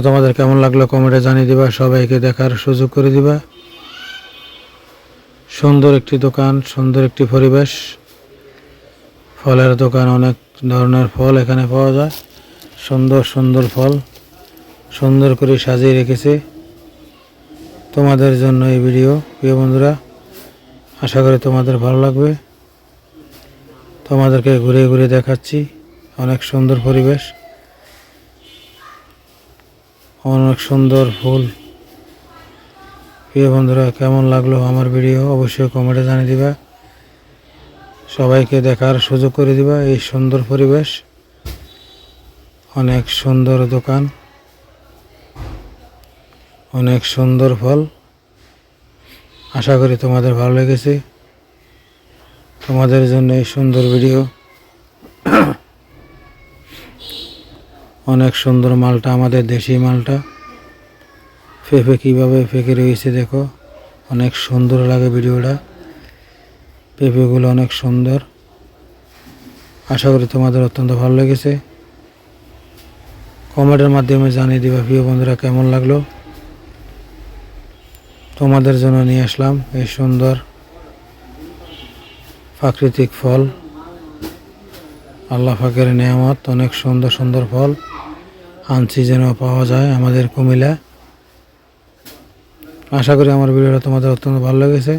তোমাদের কেমন লাগল কমেন্টে জানিয়ে দিবা, সবাইকে দেখার সুযোগ করে দিবা। সুন্দর একটি দোকান, সুন্দর একটি পরিবেশ। ফলের দোকান অনেক ধরনের ফল এখানে পাওয়া যায়। সুন্দর সুন্দর ফল, সুন্দর করে সাজিয়ে রেখেছে তোমাদের জন্য এই ভিডিও। প্রিয় বন্ধুরা, আশা করি তোমাদের ভালো লাগবে। তোমাদেরকে ঘুরে ঘুরে দেখাচ্ছি, অনেক সুন্দর পরিবেশ। অনেক সুন্দর ফুল। প্রিয় বন্ধুরা, কেমন লাগল আমার ভিডিও? অবশ্যই কমেন্টে জানিয়ে দিবা। সবাইকে দেখার সুযোগ করে দিবা এই সুন্দর পরিবেশ। অনেক সুন্দর দোকান। অনেক সুন্দর ফল। আশা করি তোমাদের ভালো লেগেছে। তোমাদের জন্য এই সুন্দর ভিডিও। অনেক সুন্দর মালটা, আমাদের দেশি মালটা। ফেফে কীভাবে ফেঁকে রয়েছে দেখো, অনেক সুন্দর লাগে ভিডিওটা। পেঁপেগুলো অনেক সুন্দর। আশা করি তোমাদের অত্যন্ত ভালো লেগেছে। কমেন্টের মাধ্যমে জানিয়ে দিবা, প্রিয় বন্ধুরা, কেমন লাগল? তোমাদের জন্য নিয়ে আসলাম এই সুন্দর প্রাকৃতিক ফল। আল্লাহ ফাকের নিয়ামত, অনেক সুন্দর সুন্দর ফল। আনসিজনেও পাওয়া যায় আমাদের কুমিল্লা। আশা করি আমার ভিডিওটা তোমাদের অত্যন্ত ভালো লেগেছে।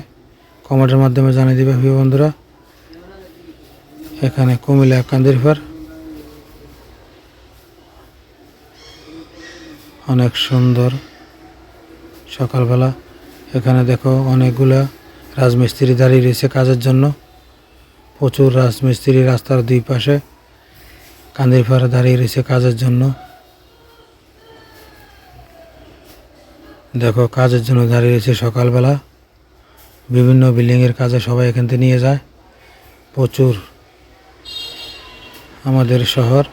কমেন্টের মাধ্যমে জানিয়ে দিবে, প্রিয় বন্ধুরা। এখানে কুমিল্লা কান্দিরপার অনেক সুন্দর সকালবেলা। এখানে দেখো অনেকগুলা রাজমিস্ত্রি দাঁড়িয়ে রয়েছে কাজের জন্য। প্রচুর রাজমিস্ত্রি রাস্তার দুই পাশে কান্দিরপাড়ে দাঁড়িয়ে রয়েছে কাজের জন্য। দেখো, কাজের জন্য দাঁড়িয়ে রয়েছে সকালবেলা। বিভিন্ন বিল্ডিংয়ের কাজে সবাই এখান থেকে নিয়ে যায়। প্রচুর আমাদের শহর,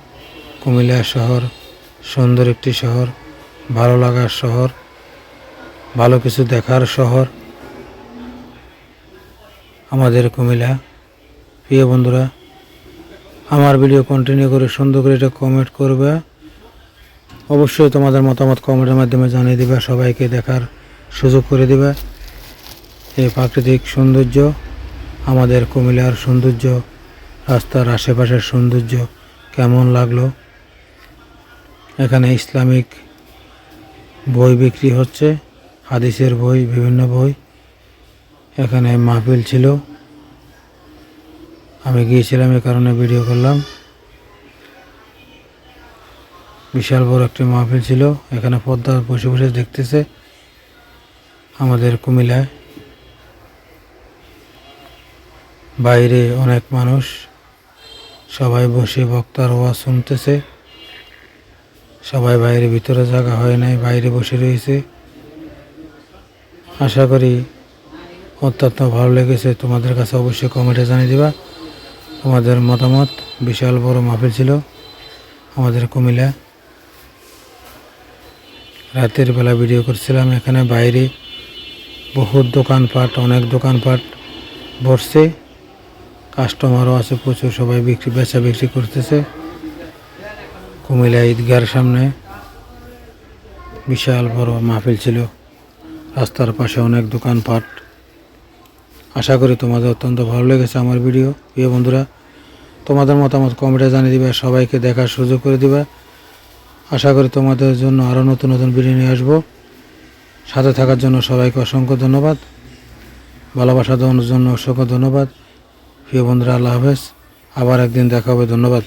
কুমিল্লা শহর, সুন্দর একটি শহর, ভালো লাগার শহর, ভালো কিছু দেখার শহর। আমাদের কুমিল্লা, প্রিয় বন্ধুরা, আমার ভিডিও কন্টিনিউ করে সুন্দর করে এটা কমেন্ট করবে। অবশ্যই তোমাদের মতামত কমেন্টের মাধ্যমে জানিয়ে দিবে, সবাইকে দেখার সুযোগ করে দিবে। এই প্রাকৃতিক সৌন্দর্য, আমাদের কুমিল্লার সৌন্দর্য, রাস্তার আশেপাশের সৌন্দর্য কেমন লাগল? এখানে ইসলামিক বই বিক্রি হচ্ছে, হাদিসের বই, বিভিন্ন বই। এখানে মাহফিল ছিল। আমি গিয়েছিলাম এ কারণে ভিডিও করলাম। বিশাল বড় একটি মাহফিল ছিল। এখানে পদ্মা বসে বসে দেখতেছে আমাদের কুমিল্লায়। বাইরে অনেক মানুষ, সবাই বসে বক্তার ওয়াজ শুনতেছে। সবাই বাইরে ভিতরে জায়গা হয় নাই, বাইরে বসে রয়েছে। আশা করি অত্যন্ত ভালো লেগেছে। তোমাদের কাছে অবশ্যই কমেন্টে জানিয়ে দিবা। তোমাদের মতামত বিশাল বড় মাহফিল ছিল আমাদের কুমিল্লা রাতের বেলা ভিডিও করছিলাম, এখানে বাইরে বহুত দোকানপাট, অনেক দোকানপাট বসছে কাস্টমারও আছে প্রচুর, সবাই বিক্রি বেচা বিক্রি করতেছে। কুমিল্লা ঈদগার সামনে বিশাল বড় মাহফিল ছিল। রাস্তার পাশে অনেক দোকানপাট। আশা করি তোমাদের অত্যন্ত ভালো লেগেছে আমার ভিডিও প্রিয় বন্ধুরা, তোমাদের মতামত কমেন্টে জানিয়ে দিবে, সবাইকে দেখার সুযোগ করে দিবে। আশা করি তোমাদের জন্য আরও নতুন নতুন ভিডিও নিয়ে আসব। সাথে থাকার জন্য সবাইকে অসংখ্য ধন্যবাদ। ভালোবাসা দেওয়ার জন্য অসংখ্য ধন্যবাদ। প্রিয় বন্ধুরা, আল্লাহ হাফেজ। আবার একদিন দেখা হবে। ধন্যবাদ।